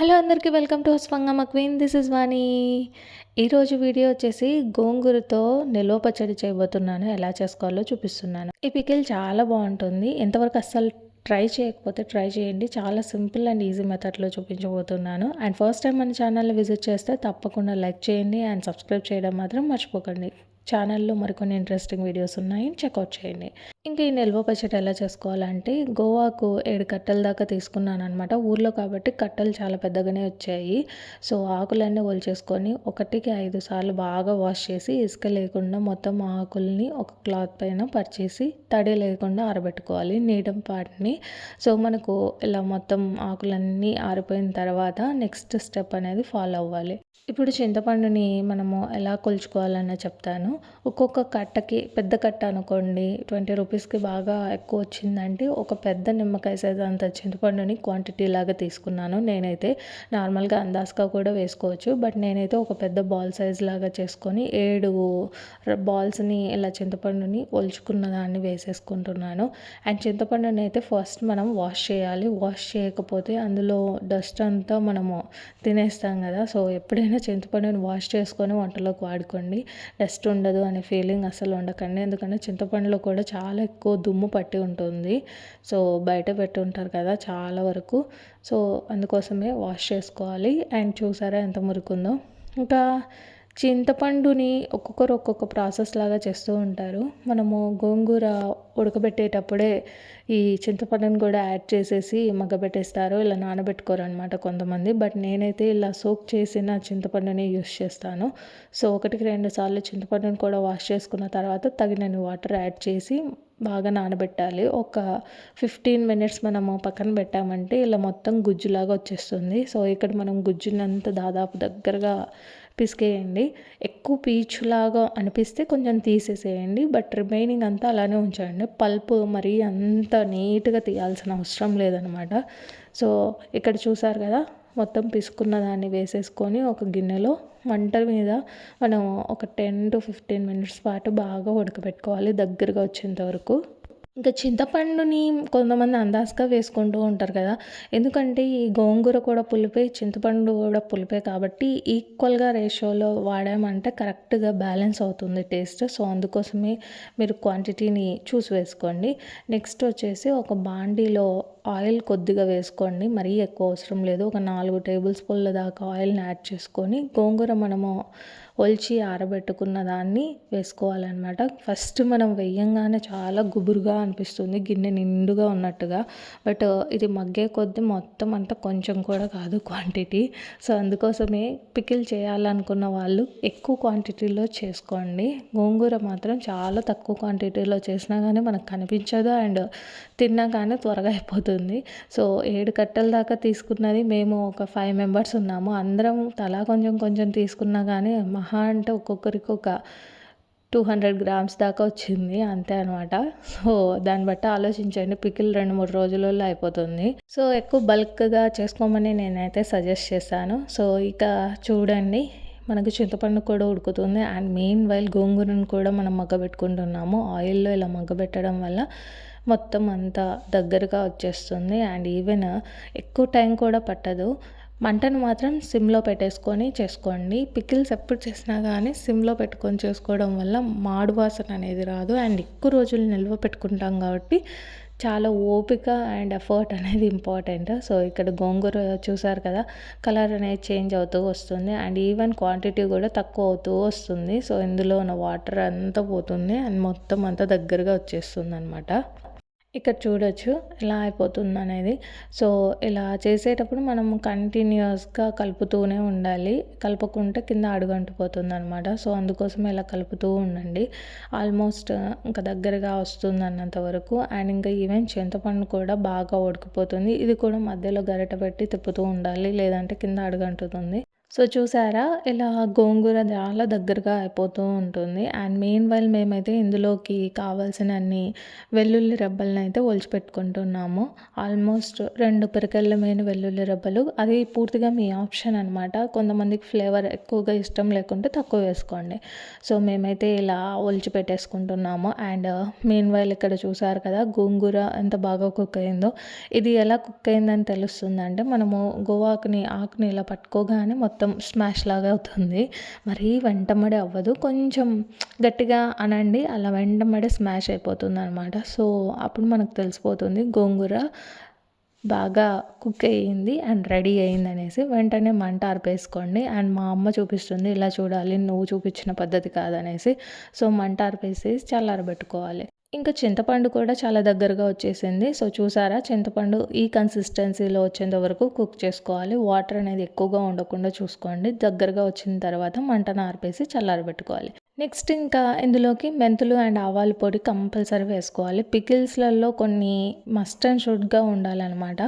Hello అందరికీ welcome to స్వంగమ్మ queen. This is Vani ఈరోజు వీడియో వచ్చేసి గోంగూరతో నిల్వ పచ్చడి చేయబోతున్నాను. ఎలా చేసుకోవాలో చూపిస్తున్నాను. ఈ పికిల్ చాలా బాగుంటుంది. ఎంతవరకు అస్సలు ట్రై చేయకపోతే ట్రై చేయండి. చాలా సింపుల్ అండ్ ఈజీ మెథడ్లో చూపించబోతున్నాను. అండ్ ఫస్ట్ టైం మన ఛానల్ని విజిట్ చేస్తే తప్పకుండా లైక్ చేయండి అండ్ సబ్స్క్రైబ్ చేయడం మాత్రం మర్చిపోకండి. ఛానల్లో మరికొన్ని ఇంట్రెస్టింగ్ వీడియోస్ ఉన్నాయి. చెక్అవుట్ చేయండి. ఇంకా ఈ నిల్వ పచ్చడి ఎలా చేసుకోవాలంటే గోవాకు ఏడు కట్టల దాకా తీసుకున్నాను అనమాట ఊర్లో కాబట్టి కట్టలు చాలా పెద్దగానే వచ్చాయి. సో ఆకులన్నీ ఒలిచేసుకొని ఒకటికి ఐదు సార్లు బాగా వాష్ చేసి ఇసుక లేకుండా మొత్తం ఆకుల్ని ఒక క్లాత్ పైన పరిచేసి తడి లేకుండా ఆరబెట్టుకోవాలి నీడం పాటిని. సో మనకు ఇలా మొత్తం ఆకులన్నీ ఆరిపోయిన తర్వాత నెక్స్ట్ స్టెప్ అనేది ఫాలో అవ్వాలి. ఇప్పుడు చింతపండుని మనము ఎలా కొలుచుకోవాలన్న చెప్తాను. ఒక్కొక్క కట్టకి పెద్ద కట్ట అనుకోండి ట్వంటీ రూపీస్కి బాగా ఎక్కువ వచ్చిందంటే ఒక పెద్ద నిమ్మకాయ సైజ్ అంత చింతపండుని క్వాంటిటీ లాగా తీసుకున్నాను. నేనైతే నార్మల్గా అందాజగా కూడా వేసుకోవచ్చు. బట్ నేనైతే ఒక పెద్ద బాల్ సైజ్ లాగా చేసుకొని ఏడు బాల్స్ని ఇలా చింతపండుని ఒలుచుకున్న దాన్ని వేసేసుకుంటున్నాను. అండ్ చింతపండుని అయితే ఫస్ట్ మనం వాష్ చేయాలి. వాష్ చేయకపోతే అందులో డస్ట్ అంతా మనము తినేస్తాం కదా. సో ఎప్పుడైనా చింతపండుని వాష్ చేసుకొని వంటలోకి వాడుకోండి. డస్ట్ ఉండదు అనే ఫీలింగ్ అసలు ఉండకండి. ఎందుకంటే చింతపండులో కూడా చాలా ఎక్కువ దుమ్ము పట్టి ఉంటుంది. సో బయట పెట్టి ఉంటారు కదా చాలా వరకు. సో అందుకోసమే వాష్ చేసుకోవాలి. అండ్ చూసారా ఎంత మురుకుందో. ఇంకా చింతపండుని ఒక్కొక్కరు ఒక్కొక్క ప్రాసెస్ లాగా చేస్తూ ఉంటారు. మనము గోంగూర ఉడకబెట్టేటప్పుడే ఈ చింతపండుని కూడా యాడ్ చేసేసి మగ్గబెట్టేస్తారు. ఇలా నానబెట్టుకోరు అనమాట కొంతమంది. బట్ నేనైతే ఇలా సోక్ చేసిన చింతపండుని యూస్ చేస్తాను. సో ఒకటికి రెండు సార్లు చింతపండుని కూడా వాష్ చేసుకున్న తర్వాత తగినన్ని వాటర్ యాడ్ చేసి బాగా నానబెట్టాలి. ఒక ఫిఫ్టీన్ మినిట్స్ మనము పక్కన పెట్టామంటే ఇలా మొత్తం గుజ్జులాగా వచ్చేస్తుంది. సో ఇక్కడ మనం గుజ్జునంత దాదాపు దగ్గరగా పిసికేయండి. ఎక్కువ పీచులాగా అనిపిస్తే కొంచెం తీసేసేయండి. బట్ రిమైనింగ్ అంతా అలానే ఉంచండి. పల్ప్ మరీ అంత నీట్గా తీయాల్సిన అవసరం లేదనమాట. సో ఇక్కడ చూసారు కదా మొత్తం పిసుకున్న దాన్ని వేసేసుకొని ఒక గిన్నెలో మంట మీద మనం ఒక టెన్ టు ఫిఫ్టీన్ మినిట్స్ పాటు బాగా ఉడకబెట్టుకోవాలి దగ్గరగా వచ్చేంత వరకు. ఇంకా చింతపండుని కొంతమంది అందాజగా వేసుకుంటూ ఉంటారు కదా. ఎందుకంటే ఈ గోంగూర కూడా పులిపే చింతపండు కూడా పులిపే కాబట్టి ఈక్వల్గా రేషియోలో వాడామంటే కరెక్ట్గా బ్యాలెన్స్ అవుతుంది టేస్ట్. సో అందుకోసమే మీరు క్వాంటిటీని చూసి వేసుకోండి. నెక్స్ట్ వచ్చేసి ఒక బాండీలో ఆయిల్ కొద్దిగా వేసుకోండి. మరీ ఎక్కువ అవసరం లేదు. ఒక నాలుగు టేబుల్ స్పూన్ల దాకా ఆయిల్ని యాడ్ చేసుకొని గోంగూర మనము ఒలిచి ఆరబెట్టుకున్న దాన్ని వేసుకోవాలన్నమాట. ఫస్ట్ మనం వేయంగానే చాలా గుబురుగా అనిపిస్తుంది గిన్నె నిండుగా ఉన్నట్టుగా. బట్ ఇది మగ్గే కొద్దీ మొత్తం అంతా కొంచెం కూడా కాదు క్వాంటిటీ. సో అందుకోసమే పికిల్ చేయాలనుకున్న వాళ్ళు ఎక్కువ క్వాంటిటీలో చేసుకోండి. గోంగూర మాత్రం చాలా తక్కువ క్వాంటిటీలో చేసినా కానీ మనకు కనిపించదు అండ్ తిన్నా కానీ త్వరగా అయిపోతుంది. సో ఏడు కట్టల దాకా తీసుకున్నది మేము ఒక ఫైవ్ మెంబర్స్ ఉన్నాము. అందరం తలా కొంచెం కొంచెం తీసుకున్నా కానీ మా మహా అంటే ఒక్కొక్కరికి ఒక టూ హండ్రెడ్ గ్రామ్స్ దాకా వచ్చింది అంతే అనమాట సో దాన్ని బట్టి ఆలోచించండి పికిల్ రెండు మూడు రోజులలో అయిపోతుంది. సో ఎక్కువ బల్క్గా చేసుకోమని నేనైతే సజెస్ట్ చేశాను. సో ఇక చూడండి మనకు చింతపండు కూడా ఉడుకుతుంది. అండ్ మెయిన్ వైల్ గోంగూరను కూడా మనం మగ్గబెట్టుకుంటున్నాము. ఆయిల్లో ఇలా మగ్గబెట్టడం వల్ల మొత్తం అంతా దగ్గరగా వచ్చేస్తుంది. అండ్ ఈవెన్ ఎక్కువ టైం కూడా పట్టదు. మంటను మాత్రం సిమ్లో పెట్టేసుకొని చేసుకోండి. పికిల్స్ ఎప్పుడు చేసినా కానీ సిమ్లో పెట్టుకొని చేసుకోవడం వల్ల మాడు వాసన అనేది రాదు. అండ్ ఎక్కువ రోజులు నిల్వ పెట్టుకుంటాం కాబట్టి చాలా ఓపిక అండ్ ఎఫర్ట్ అనేది ఇంపార్టెంట్. సో ఇక్కడ గోంగూర చూసారు కదా కలర్ అనేది చేంజ్ అవుతూ వస్తుంది. అండ్ ఈవెన్ క్వాంటిటీ కూడా తక్కువ అవుతూ వస్తుంది. సో ఇందులో ఉన్న వాటర్ అంతా పోతుంది అండ్ మొత్తం అంతా దగ్గరగా వచ్చేస్తుంది అనమాట ఇక్కడ చూడొచ్చు ఎలా అయిపోతుంది అనేది సో ఇలా చేసేటప్పుడు మనం కంటిన్యూస్గా కలుపుతూనే ఉండాలి. కలపకుంటే కింద అడుగంటిపోతుంది అనమాట సో అందుకోసం ఇలా కలుపుతూ ఉండండి. ఆల్మోస్ట్ ఇంకా దగ్గరగా వస్తుంది అన్నంత వరకు. అండ్ ఇంకా ఈవెన్ చింతపండు కూడా బాగా ఉడికిపోతుంది. ఇది కూడా మధ్యలో గరిట పెట్టి తిప్పుతూ ఉండాలి. లేదంటే కింద అడుగంటుతుంది. సో చూసారా? ఇలా గోంగూర చాలా దగ్గరగా అయిపోతూ ఉంటుంది. అండ్ మెయిన్ వైల్ మేమైతే ఇందులోకి కావాల్సినన్ని వెల్లుల్లి రెబ్బలను అయితే ఒలిచిపెట్టుకుంటున్నాము. ఆల్మోస్ట్ రెండు పిరకల్లమైన వెల్లుల్లి రెబ్బలు. అది పూర్తిగా మీ ఆప్షన్ అనమాట కొంతమందికి ఫ్లేవర్ ఎక్కువగా ఇష్టం లేకుంటే తక్కువ వేసుకోండి. సో మేమైతే ఇలా ఒలిచి పెట్టేసుకుంటున్నాము అండ్ మెయిన్ వైల్ ఇక్కడ చూసారు కదా గోంగూర ఎంత బాగా కుక్ అయిందో. ఇది ఎలా కుక్ అయిందని తెలుస్తుందంటే మనము గోవాకుని ఆకుని ఇలా పట్టుకోగానే మొత్తం మొత్తం స్మాష్ లాగా అవుతుంది. మరీ వెంటమడి అవ్వదు. కొంచెం గట్టిగా అనండి. అలా వెంటమడి స్మాష్ అయిపోతుంది అనమాట సో అప్పుడు మనకు తెలిసిపోతుంది గోంగూర బాగా కుక్ అయ్యింది అండ్ రెడీ అయింది అనేసి వెంటనే మంట ఆర్పేసుకోండి. అండ్ మా అమ్మ చూపిస్తుంది ఇలా చూడాలి. నువ్వు చూపించిన పద్ధతి కాదనేసి. సో మంట ఆర్పేసి చల్లారబెట్టుకోవాలి. ఇంకా చింతపండు కూడా చాలా దగ్గరగా వచ్చేసింది. సో చూసారా? చింతపండు ఈ కన్సిస్టెన్సీలో వచ్చేంత వరకు కుక్ చేసుకోవాలి. వాటర్ అనేది ఎక్కువగా ఉండకుండా చూసుకోండి. దగ్గరగా వచ్చిన తర్వాత మంటను ఆర్పేసి చల్లారబెట్టుకోవాలి. నెక్స్ట్ ఇంకా ఇందులోకి మెంతులు అండ్ ఆవాల పొడి కంపల్సరీ వేసుకోవాలి. పికిల్స్లలో కొన్ని మస్ట్ అండ్ షుడ్గా ఉండాలన్నమాట.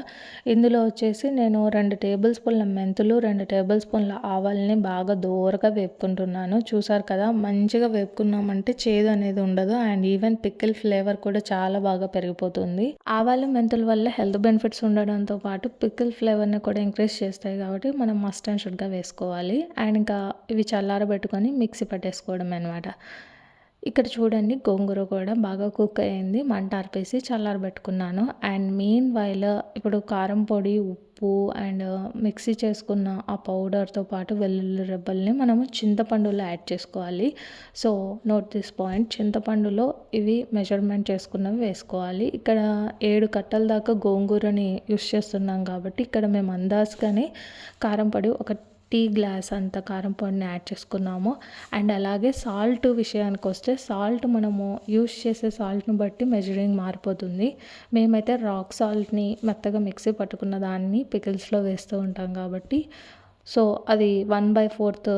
ఇందులో వచ్చేసి నేను రెండు టేబుల్ స్పూన్ల మెంతులు రెండు టేబుల్ స్పూన్ల ఆవాలని బాగా దూరగా వేపుకుంటున్నాను. చూసారు కదా మంచిగా వేపుకున్నామంటే చేదు అనేది ఉండదు అండ్ ఈవెన్ పికిల్ ఫ్లేవర్ కూడా చాలా బాగా పెరిగిపోతుంది. ఆవాలు మెంతుల వల్ల హెల్త్ బెనిఫిట్స్ ఉండడంతో పాటు పికిల్ ఫ్లేవర్ని కూడా ఇంక్రీజ్ చేస్తాయి కాబట్టి మనం మస్ట్ అండ్ షుడ్గా వేసుకోవాలి. అండ్ ఇంకా ఇవి చల్లారబెట్టుకొని మిక్సీ పట్టేసుకోవడం అనమాట ఇక్కడ చూడండి గోంగూర కూడా బాగా కుక్ అయింది. మంట ఆర్పేసి చల్లారబెట్టుకున్నాను అండ్ మెయిన్ వైల్ ఇప్పుడు కారం పొడి ఉప్పు అండ్ మిక్సీ చేసుకున్న ఆ పౌడర్తో పాటు వెల్లుల్లి రెబ్బల్ని మనము చింతపండులో యాడ్ చేసుకోవాలి. సో నోట్ దిస్ పాయింట్ చింతపండులో ఇవి మెజర్మెంట్ చేసుకున్నవి వేసుకోవాలి. ఇక్కడ ఏడు కట్టల దాకా గోంగూరని యూస్ చేస్తున్నాం కాబట్టి ఇక్కడ మేము అందాజ్గానే కారం పొడి ఒక టీ గ్లాస్ అంత కారం పొడిని యాడ్ చేసుకున్నాము. అండ్ అలాగే సాల్ట్ విషయానికి వస్తే సాల్ట్ మనము యూస్ చేసే సాల్ట్ని బట్టి మెజరింగ్ మారిపోతుంది. మేమైతే రాక్ సాల్ట్ని మెత్తగా మిక్సీ పట్టుకున్న దాన్ని పికిల్స్లో వేస్తూ ఉంటాం కాబట్టి. సో అది వన్ బై ఫోర్త్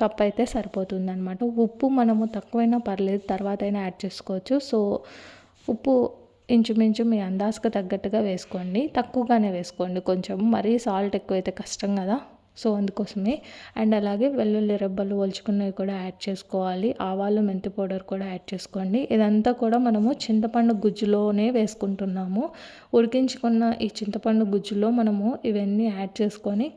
కప్ అయితే సరిపోతుంది అనమాట ఉప్పు మనము తక్కువైనా పర్లేదు తర్వాత అయినా యాడ్ చేసుకోవచ్చు. సో ఉప్పు ఇంచుమించు మీ అందాజుకు తగ్గట్టుగా వేసుకోండి. తక్కువగానే వేసుకోండి కొంచెం. మరీ సాల్ట్ ఎక్కువైతే కష్టం కదా. సో అందుకోసమే. అండ్ అలాగే వెల్లుల్లి రెబ్బలు ఒలుచుకున్నవి కూడా యాడ్ చేసుకోవాలి. ఆవాలు మెంతి పౌడర్ కూడా యాడ్ చేసుకోండి. ఇదంతా కూడా మనము చింతపండు గుజ్జులోనే వేసుకుంటున్నాము. ఉడికించుకున్న ఈ చింతపండు గుజ్జులో మనము ఇవన్నీ యాడ్ చేసుకొని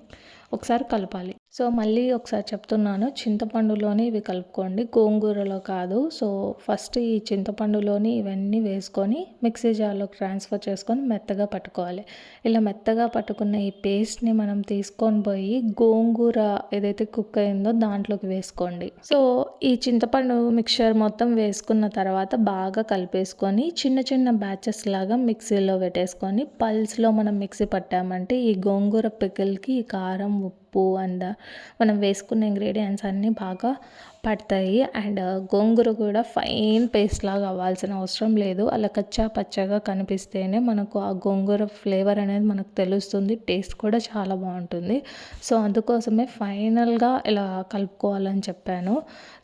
ఒకసారి కలపాలి. సో మళ్ళీ ఒకసారి చెప్తున్నాను చింతపండులోని ఇవి కలుపుకోండి. గోంగూరలో కాదు. సో ఫస్ట్ ఈ చింతపండులోని ఇవన్నీ వేసుకొని మిక్సీ జార్లోకి ట్రాన్స్ఫర్ చేసుకొని మెత్తగా పట్టుకోవాలి. ఇలా మెత్తగా పట్టుకున్న ఈ పేస్ట్ని మనం తీసుకొని పోయి గోంగూర ఏదైతే కుక్ అయిందో దాంట్లోకి వేసుకోండి. సో ఈ చింతపండు మిక్చర్ మొత్తం వేసుకున్న తర్వాత బాగా కలిపేసుకొని చిన్న చిన్న బ్యాచెస్ లాగా మిక్సీలో పెట్టేసుకొని పల్స్లో మనం మిక్సీ పట్టామంటే ఈ గోంగూర పికిల్కి ఈ కారం ఉప్పు ఉప్పు అండ్ మనం వేసుకున్న ఇంగ్రీడియంట్స్ అన్నీ బాగా పడతాయి. అండ్ uh, గోంగూర కూడా ఫైన్ పేస్ట్ లాగా అవ్వాల్సిన అవసరం లేదు. అలా కచ్చా పచ్చగా కనిపిస్తేనే మనకు ఆ గోంగూర ఫ్లేవర్ అనేది మనకు తెలుస్తుంది. టేస్ట్ కూడా చాలా బాగుంటుంది. సో అందుకోసమే ఫైనల్గా ఇలా కలుపుకోవాలని చెప్పాను.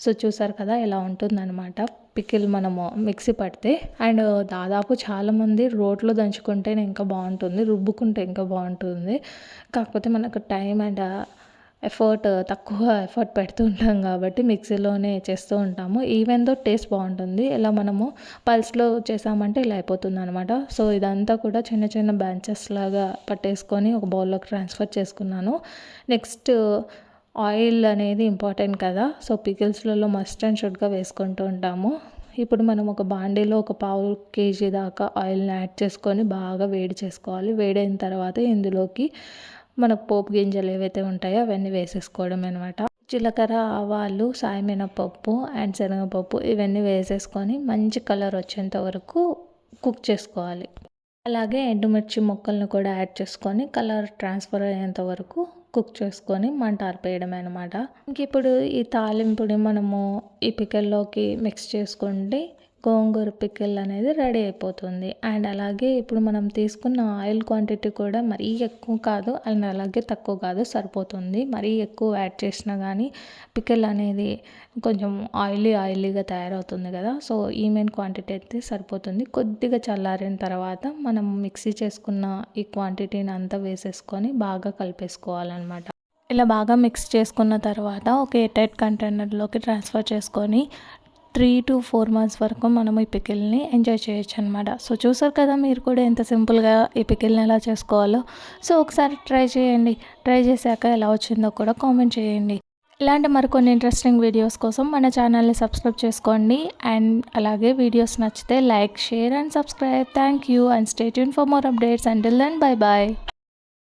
సో చూసారు కదా ఇలా ఉంటుందన్నమాట. పికిల్ మనము మిక్సీ పడితే అండ్ uh, దాదాపు చాలామంది రోట్లో దంచుకుంటేనే ఇంకా బాగుంటుంది రుబ్బుకుంటే ఇంకా బాగుంటుంది. కాకపోతే మనకు time and uh, effort uh, తక్కువ ఎఫర్ట్ పెడుతూ ఉంటాం కాబట్టి మిక్సీలోనే చేస్తూ ఉంటాము. ఈవెన్ దో టేస్ట్ బాగుంటుంది ఇలా మనము పల్స్లో చేసామంటే ఇలా అయిపోతుంది అనమాట సో ఇదంతా కూడా చిన్న చిన్న బ్యాంచెస్ లాగా పట్టేసుకొని ఒక బౌల్లోకి ట్రాన్స్ఫర్ చేసుకున్నాను. నెక్స్ట్ ఆయిల్ అనేది ఇంపార్టెంట్ కదా. సో పికిల్స్లలో మస్ట్ అండ్ షుడ్గా వేసుకుంటూ ఉంటాము. ఇప్పుడు మనం ఒక బాండీలో ఒక పావు కేజీ దాకా ఆయిల్ని యాడ్ చేసుకొని బాగా వేడి చేసుకోవాలి. వేడైన తర్వాత ఇందులోకి మనకు పోపు గింజలు ఏవైతే ఉంటాయో అవన్నీ వేసేసుకోవడం అనమాట జీలకర్ర ఆవాలు సాయమినపప్పు అండ్ శనగపప్పు ఇవన్నీ వేసేసుకొని మంచి కలర్ వచ్చేంత వరకు కుక్ చేసుకోవాలి. అలాగే ఎండుమిర్చి ముక్కలను కూడా యాడ్ చేసుకొని కలర్ ట్రాన్స్ఫర్ అయ్యేంత వరకు కుక్ చేసుకొని మంట ఆర్పేయడమే అనమాట ఇంక ఇప్పుడు ఈ తాలింపుని మనము ఈ పికెల్లోకి మిక్స్ చేసుకుంటే గోంగూర పికిల్ అనేది రెడీ అయిపోతుంది. అండ్ అలాగే ఇప్పుడు మనం తీసుకున్న ఆయిల్ క్వాంటిటీ కూడా మరీ ఎక్కువ కాదు అండ్ అలాగే తక్కువ కాదు సరిపోతుంది. మరీ ఎక్కువ యాడ్ చేసినా కానీ పికిల్ అనేది కొంచెం ఆయిలీ ఆయిలీగా తయారవుతుంది కదా. సో ఈమెన్ క్వాంటిటీ అయితే సరిపోతుంది. కొద్దిగా చల్లారిన తర్వాత మనం మిక్సీ చేసుకున్న ఈ క్వాంటిటీని అంతా వేసేసుకొని బాగా కలిపేసుకోవాలన్నమాట. ఇలా బాగా మిక్స్ చేసుకున్న తర్వాత ఒక ఎయిర్టైట్ కంటైనర్లోకి ట్రాన్స్ఫర్ చేసుకొని త్రీ టు ఫోర్ మంత్స్ వరకు మనం ఈ పికిల్ని ఎంజాయ్ చేయొచ్చు అనమాట సో చూసారు కదా మీరు కూడా ఎంత సింపుల్గా ఈ పికిల్ని ఎలా చేసుకోవాలో. సో ఒకసారి ట్రై చేయండి. ట్రై చేశాక ఎలా వచ్చిందో కూడా కామెంట్ చేయండి. ఇలాంటి మరికొన్ని ఇంట్రెస్టింగ్ వీడియోస్ కోసం మన ఛానల్ని సబ్స్క్రైబ్ చేసుకోండి. అండ్ అలాగే వీడియోస్ నచ్చితే like share and subscribe. Thank you and stay Yoon for more updates. And then bye bye.